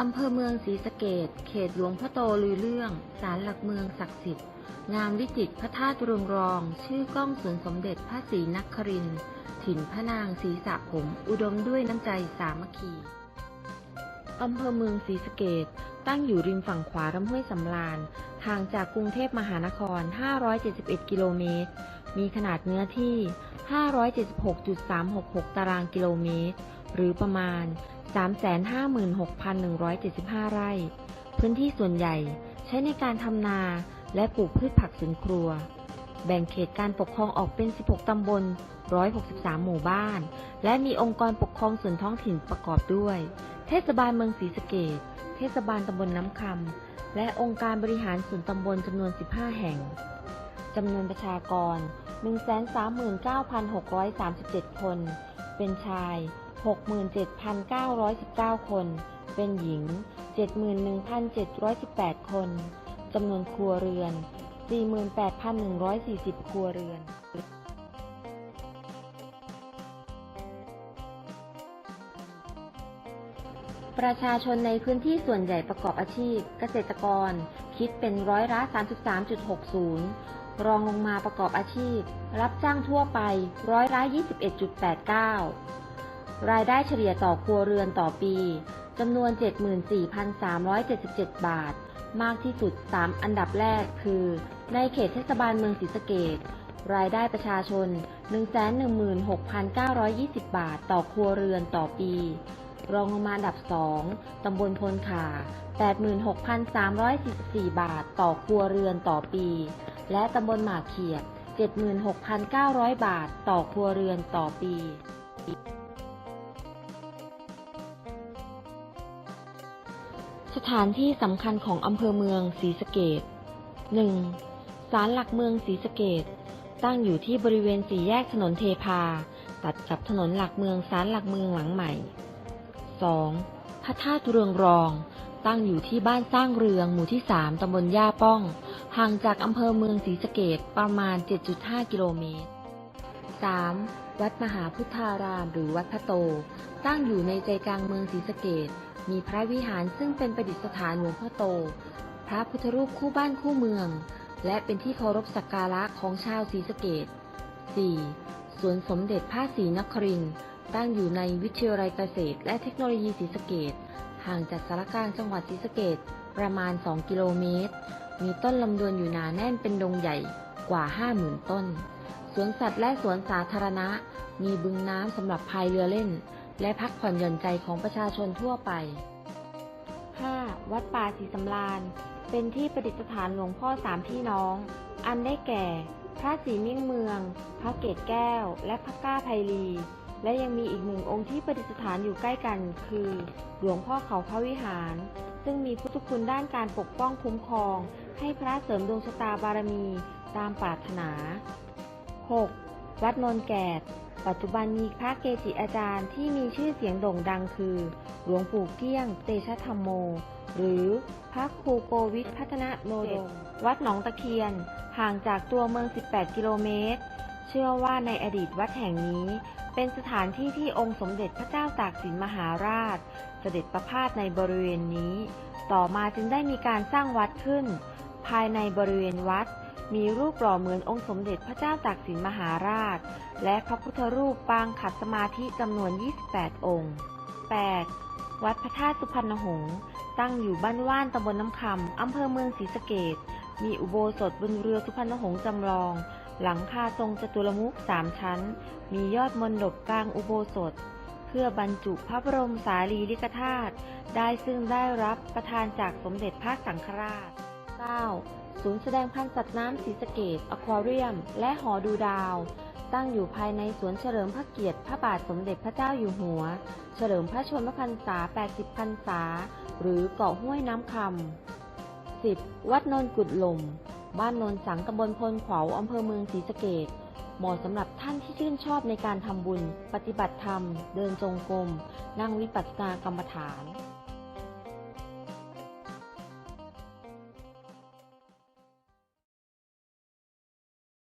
อำเภอเมืองศรีสะเกดเขตหลวงพ่อโตลือเรื่อง ศาลหลักเมืองศักดิ์สิทธิ์ งามวิจิตรพระธาตุเรืองรอง ชื่อก้องสวนสมเด็จพระศรีนครินทร์ ถิ่นพระนางศรีสะผม อุดมด้วยน้ำใจสามัคคีอำเภอเมืองศรีสะเกดตั้งอยู่ริมฝั่งขวาลำห้วยสำราญห่างจากกรุงเทพมหานคร 571 กิโลเมตร มีขนาดเนื้อที่ 576.366 ตารางกิโลเมตร หรือประมาณ 356,175 ไร่ พื้นที่ส่วนใหญ่ใช้ในการทำนาและปลูกพืชผักสวนครัว แบ่งเขตการปกครองออกเป็น 16 ตำบล 163 หมู่บ้าน และมีองค์กรปกครองส่วนท้องถิ่นประกอบด้วย เทศบาลเมืองศรีสะเกดเทศบาลตำบลน้ำคำ และองค์การบริหารส่วนตำบลจำนวน 15 แห่ง จำนวนประชากร 139,637 คน เป็นชาย 67,919 คน เป็นหญิง 71,718 คน จำนวนครัวเรือน 48,140 ครัวเรือน ประชาชนในพื้นที่ส่วนใหญ่ประกอบอาชีพ เกษตรกร คิดเป็นร้อยละ 33.60 รองลงมาประกอบอาชีพ รับจ้างทั่วไปร้อยละ 21.89 รายได้เฉลี่ยต่อครัวเรือนต่อปีจำนวน 74,377 บาท มากที่สุด 3 อันดับแรกคือ ในเขตเทศบาลเมืองศรีสะเกดรายได้ประชาชน 116,920 บาทต่อครัวเรือนต่อปี รองลงมาอันดับ 2 ตำบลพลขา 86,344 บาทต่อครัวเรือนต่อปี และตำบลหมากเขียด76,900 บาทต่อครัวเรือนต่อปี สถานที่สำคัญของอำเภอเมืองศรีสะเกด 1. ศาลหลักเมืองศรีสะเกดตั้งอยู่ที่บริเวณสี่แยกถนนเทพา ตัดกับถนนหลักเมืองศาลหลักเมืองหลังใหม่ 2. พระธาตุเรืองรอง ตั้งอยู่ที่บ้านสร้างเรืองหมู่ที่ 3 ตำบลย่าป้อง ห่างจากอำเภอเมืองศรีสะเกดประมาณ 7.5 กิโลเมตร 3. วัดมหาพุทธารามหรือวัดพระโต ตั้งอยู่ในใจกลางเมืองศรีสะเกด มีพระวิหารซึ่งเป็นประดิษฐานหลวงพ่อโต พระพุทธรูปคู่บ้านคู่เมือง และเป็นที่เคารพสักการะของชาวศรีสะเกด 4. สวนสมเด็จพระศรีนครินต์ตั้งอยู่ในวิทยาลัยเกษตร และเทคโนโลยีศรีสะเกดห่างจากสารกลางจังหวัดศรีสะเกดประมาณ 2 กิโลเมตร มีต้นลำดวนอยู่หนาแน่นเป็นดงใหญ่กว่า 50,000 ต้น สวนสัตว์และสวนสาธารณะ มีบึงน้ำสำหรับพายเรือเล่น และพักผ่อนหย่อนใจของประชาชนทั่วไป 5. วัดป่าศรีสำราญ เป็นที่ประดิษฐานหลวงพ่อสามพี่น้อง อันได้แก่ พระศรีมิ่งเมือง พระเกศแก้ว และพระก้าไพลี และยังมีอีกหนึ่งองค์ที่ประดิษฐานอยู่ใกล้กัน คือ หลวงพ่อเขาพระวิหาร ซึ่งมีพุทธคุณด้านการปกป้องคุ้มครอง ให้พระเสริมดวงชะตาบารมีตามปรารถนา 6. วัดนนแกด ปัจจุบันมีพระเกจิอาจารย์ที่มีชื่อเสียงโด่งดังคือ หลวงปู่เกี้ยง เตชะธรรมโม หรือพระครูโกวิทพัฒนโนดมวัดหนองตะเคียน ห่างจากตัวเมือง 18 กิโลเมตร เชื่อว่าในอดีตวัดแห่งนี้ เป็นสถานที่ที่องค์สมเด็จพระเจ้าตากสินมหาราช เสด็จประพาสในบริเวณนี้ ต่อมาจึงได้มีการสร้างวัดขึ้น ภายในบริเวณวัด มีรูปหล่อเหมือนองค์สมเด็จพระเจ้าตากสินมหาราช และพระพุทธรูปปางขัดสมาธิจำนวน 28 องค์ 8. วัดพระธาตุสุพรรณหงษ์ตั้งอยู่บ้านว่านตำบลน้ำคำอำเภอเมืองศรีสะเกดมีอุโบสถบนเรือสุพรรณหงษ์จำลอง หลังคาทรงจตุรมุขสามชั้น มียอดมนดบกลางอุโบสถ เพื่อบรรจุพระบรมสารีริกธาตุได้ซึ่งได้รับประทานจากสมเด็จพระสังฆราช 9. ศูนย์แสดงพันธุ์สัตว์น้ำศรีสะเกดอควาเรียม และหอดูดาว ตั้งอยู่ภายในสวนเฉลิมพระเกียรติพระบาทสมเด็จพระเจ้าอยู่หัว เฉลิมพระชนมพรรษา 80 พรรษา หรือเกาะห้วยน้ำคำ 10. วัดนนกุดหล่มบ้านนนสังตำบลพลขวาวอำเภอเมืองศรีสะเกดเหมาะสำหรับท่านที่ชื่นชอบในการทำบุญ ปฏิบัติธรรม เดินจงกรม นั่งวิปัสสนากรรมฐาน